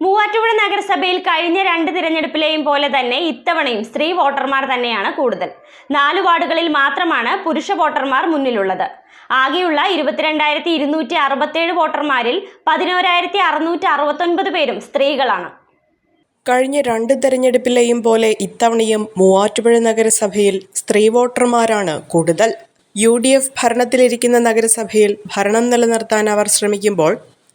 മൂവാറ്റുപുഴ നഗരസഭയിൽ കഴിഞ്ഞ രണ്ട് തിരഞ്ഞെടുപ്പിലെയും പോലെ തന്നെ ഇത്തവണയും സ്ത്രീ വോട്ടർമാർ തന്നെയാണ് കൂടുതൽ. നാല് വാർഡുകളിൽ മാത്രമാണ് പുരുഷ വോട്ടർമാർ മുന്നിലുള്ളത്. ആകെയുള്ള ഇരുപത്തിരണ്ടായിരത്തി ഇരുന്നൂറ്റി അറുപത്തേഴ് വോട്ടർമാരിൽ പതിനോരായിരത്തി അറുന്നൂറ്റി അറുപത്തൊൻപത് പേരും സ്ത്രീകളാണ്. കഴിഞ്ഞ രണ്ട് തെരഞ്ഞെടുപ്പിലെയും പോലെ ഇത്തവണയും മൂവാറ്റുപുഴ നഗരസഭയിൽ സ്ത്രീ വോട്ടർമാരാണ് കൂടുതൽ. യു ഡി എഫ് ഭരണത്തിലിരിക്കുന്ന നഗരസഭയിൽ ഭരണം നിലനിർത്താൻ അവർ ശ്രമിക്കുമ്പോൾ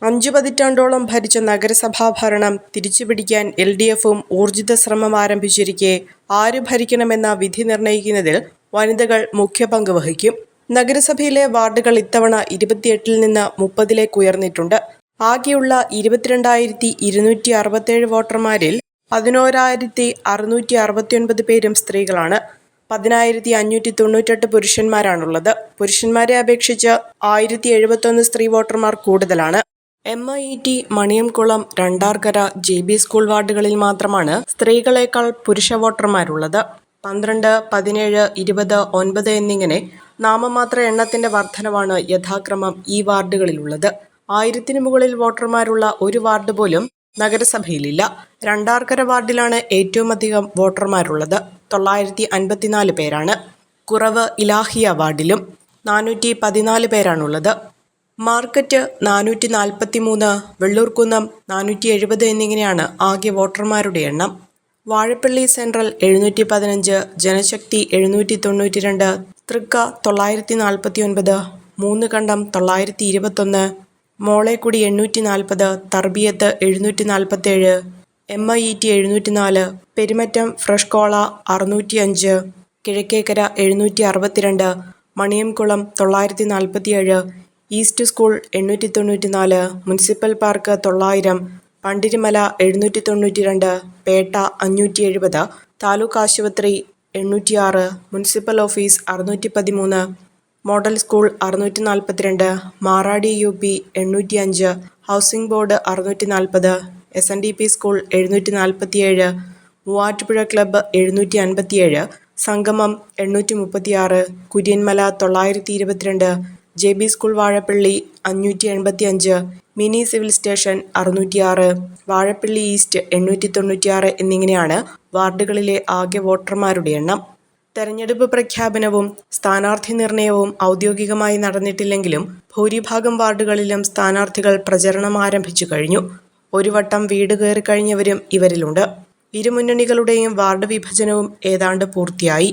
അഞ്ചു പതിറ്റാണ്ടോളം ഭരിച്ച നഗരസഭാ ഭരണം തിരിച്ചുപിടിക്കാൻ എൽ ഡി എഫും ഊർജിത ശ്രമം ആരംഭിച്ചിരിക്കെ. ആര് ഭരിക്കണമെന്ന വിധി നിർണയിക്കുന്നതിൽ വനിതകൾ മുഖ്യ പങ്ക് വഹിക്കും. നഗരസഭയിലെ വാർഡുകൾ ഇത്തവണ ഇരുപത്തിയെട്ടിൽ നിന്ന് മുപ്പതിലേക്ക് ഉയർന്നിട്ടുണ്ട്. ആകെയുള്ള ഇരുപത്തിരണ്ടായിരത്തി ഇരുന്നൂറ്റി അറുപത്തേഴ് വോട്ടർമാരിൽ പതിനോരായിരത്തി അറുന്നൂറ്റി അറുപത്തിയൊൻപത് പേരും സ്ത്രീകളാണ്. പതിനായിരത്തി അഞ്ഞൂറ്റി തൊണ്ണൂറ്റെട്ട് പുരുഷന്മാരാണുള്ളത്. പുരുഷന്മാരെ അപേക്ഷിച്ച് ആയിരത്തി എഴുപത്തൊന്ന് സ്ത്രീ വോട്ടർമാർ കൂടുതലാണ്. M I T Maniyamkulam Randarkara J B school വാർഡുകളിൽ മാത്രമാണ് സ്ത്രീകളെക്കാൾ പുരുഷ വോട്ടർമാരുള്ളത്. പന്ത്രണ്ട് പതിനേഴ് ഇരുപത് ഒൻപത് എന്നിങ്ങനെ നാമമാത്ര എണ്ണത്തിന്റെ വർധനവാണ് യഥാക്രമം ഈ വാർഡുകളിലുള്ളത്. ആയിരത്തിനു മുകളിൽ വോട്ടർമാരുള്ള ഒരു വാർഡ് പോലും നഗരസഭയിലില്ല. രണ്ടാർക്കര വാർഡിലാണ് ഏറ്റവും അധികം വോട്ടർമാരുള്ളത്. തൊള്ളായിരത്തി അൻപത്തിനാല് പേരാണ്. കുറവ് ഇലാഹിയ വാർഡിലും നാനൂറ്റി പതിനാല് പേരാണുള്ളത്. മാർക്കറ്റ് നാനൂറ്റി നാൽപ്പത്തി മൂന്ന് വെള്ളൂർക്കുന്നം നാനൂറ്റി എഴുപത് എന്നിങ്ങനെയാണ് ആകെ വോട്ടർമാരുടെ എണ്ണം. വാഴപ്പള്ളി സെൻട്രൽ എഴുന്നൂറ്റി പതിനഞ്ച് ജനശക്തി എഴുന്നൂറ്റി തൊണ്ണൂറ്റി രണ്ട് തൃക്ക തൊള്ളായിരത്തി നാൽപ്പത്തി ഒൻപത് മൂന്ന് കണ്ടം തൊള്ളായിരത്തി ഇരുപത്തൊന്ന് മോളേക്കുടി എണ്ണൂറ്റി നാൽപ്പത് തർബിയത്ത് എഴുന്നൂറ്റി നാൽപ്പത്തേഴ് എം ഐ ഇ ടി എഴുന്നൂറ്റി നാല് പെരുമറ്റം ഫ്രഷ് കോള അറുന്നൂറ്റി അഞ്ച് കിഴക്കേക്കര എഴുന്നൂറ്റി അറുപത്തിരണ്ട് മണിയംകുളം തൊള്ളായിരത്തി നാൽപ്പത്തിയേഴ് ഈസ്റ്റ് സ്കൂൾ എണ്ണൂറ്റി തൊണ്ണൂറ്റി നാല് മുനിസിപ്പൽ പാർക്ക് തൊള്ളായിരം പണ്ടിരിമല എഴുന്നൂറ്റി തൊണ്ണൂറ്റി രണ്ട് പേട്ട അഞ്ഞൂറ്റി എഴുപത് താലൂക്ക് ആശുപത്രി എണ്ണൂറ്റിയാറ് മുനിസിപ്പൽ ഓഫീസ് അറുന്നൂറ്റി പതിമൂന്ന് മോഡൽ സ്കൂൾ അറുന്നൂറ്റി നാൽപ്പത്തിരണ്ട് മാറാടി യു പി എണ്ണൂറ്റി അഞ്ച് ഹൗസിംഗ് ബോർഡ് അറുന്നൂറ്റി നാൽപ്പത് S N D P school എഴുന്നൂറ്റി നാൽപ്പത്തിയേഴ് മൂവാറ്റുപുഴ ക്ലബ്ബ് എഴുന്നൂറ്റി അൻപത്തിയേഴ് സംഗമം എണ്ണൂറ്റി മുപ്പത്തിയാറ് കുര്യൻമല തൊള്ളായിരത്തി ഇരുപത്തിരണ്ട് ജെ ബി സ്കൂൾ വാഴപ്പള്ളി അഞ്ഞൂറ്റി എൺപത്തി അഞ്ച് മിനി സിവിൽ സ്റ്റേഷൻ അറുന്നൂറ്റിയാറ് വാഴപ്പള്ളി ഈസ്റ്റ് എണ്ണൂറ്റി തൊണ്ണൂറ്റിയാറ് എന്നിങ്ങനെയാണ് വാർഡുകളിലെ ആകെ വോട്ടർമാരുടെ എണ്ണം. തെരഞ്ഞെടുപ്പ് പ്രഖ്യാപനവും സ്ഥാനാർത്ഥി നിർണയവും ഔദ്യോഗികമായി നടന്നിട്ടില്ലെങ്കിലും ഭൂരിഭാഗം വാർഡുകളിലും സ്ഥാനാർത്ഥികൾ പ്രചരണം ആരംഭിച്ചു കഴിഞ്ഞു. ഒരു വട്ടം വീട് കയറി കഴിഞ്ഞവരും ഇവരിലുണ്ട്. ഇരുമുന്നണികളുടെയും വാർഡ് വിഭജനവും ഏതാണ്ട് പൂർത്തിയായി.